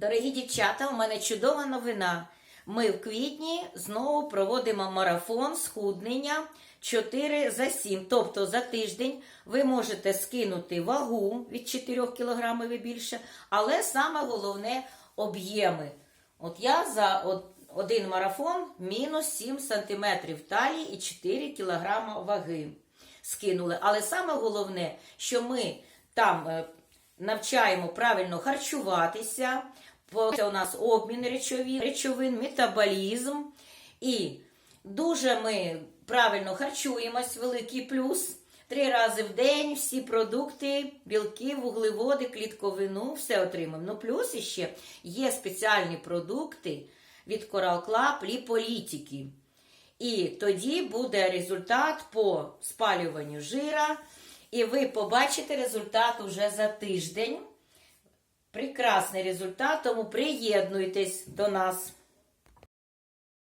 Дорогі дівчата, у мене чудова новина. Ми в квітні знову проводимо марафон схуднення 4 за 7. Тобто за тиждень ви можете скинути вагу від 4 кг і більше, але саме головне об'єми. От я за один марафон мінус 7 см талії і 4 кг ваги скинули. Але саме головне, що ми там е, навчаємо правильно харчуватися, це у нас обмін речовин, речовин, метаболізм. І дуже ми правильно харчуємось, великий плюс. Три рази в день всі продукти, білки, вуглеводи, клітковину, все отримаємо. Ну, плюс іще є спеціальні продукти від Coral Club, ліполітики. І тоді буде результат по спалюванню жира. І ви побачите результат уже за тиждень. Прекрасний результат, тому приєднуйтесь до нас.